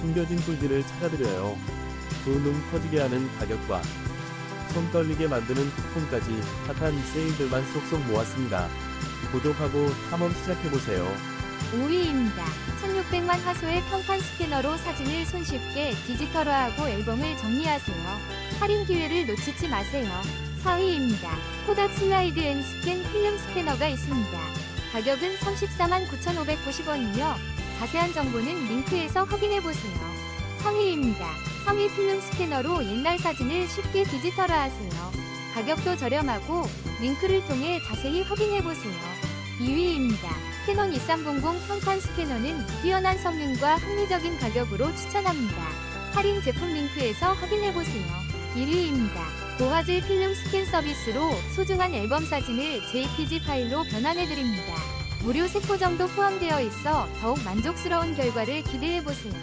숨겨진 꿀들을 찾아드려요. 두눈 터지게 하는 가격과 손 떨리게 만드는 쿠폰까지 핫한 세일들만 쏙쏙 모았습니다. 구독하고 탐험 시작해보세요. 5위입니다. 1600만 화소의 평판 스캐너로 사진을 손쉽게 디지털화하고 앨범을 정리하세요. 할인 기회를 놓치지 마세요. 4위입니다. 코닥 슬라이드 앤 스캔 필름 스캐너가 있습니다. 가격은 34만 9,590원이며 자세한 정보는 링크에서 확인해보세요. 3위입니다. 3위 필름 스캐너로 옛날 사진을 쉽게 디지털화하세요. 가격도 저렴하고 링크를 통해 자세히 확인해보세요. 2위입니다. 캐논 2300 평판 스캐너는 뛰어난 성능과 합리적인 가격으로 추천합니다. 할인 제품 링크에서 확인해보세요. 1위입니다. 고화질 필름 스캔 서비스로 소중한 앨범 사진을 JPG 파일로 변환해드립니다. 무료 세포정도 포함되어 있어 더욱 만족스러운 결과를 기대해보세요.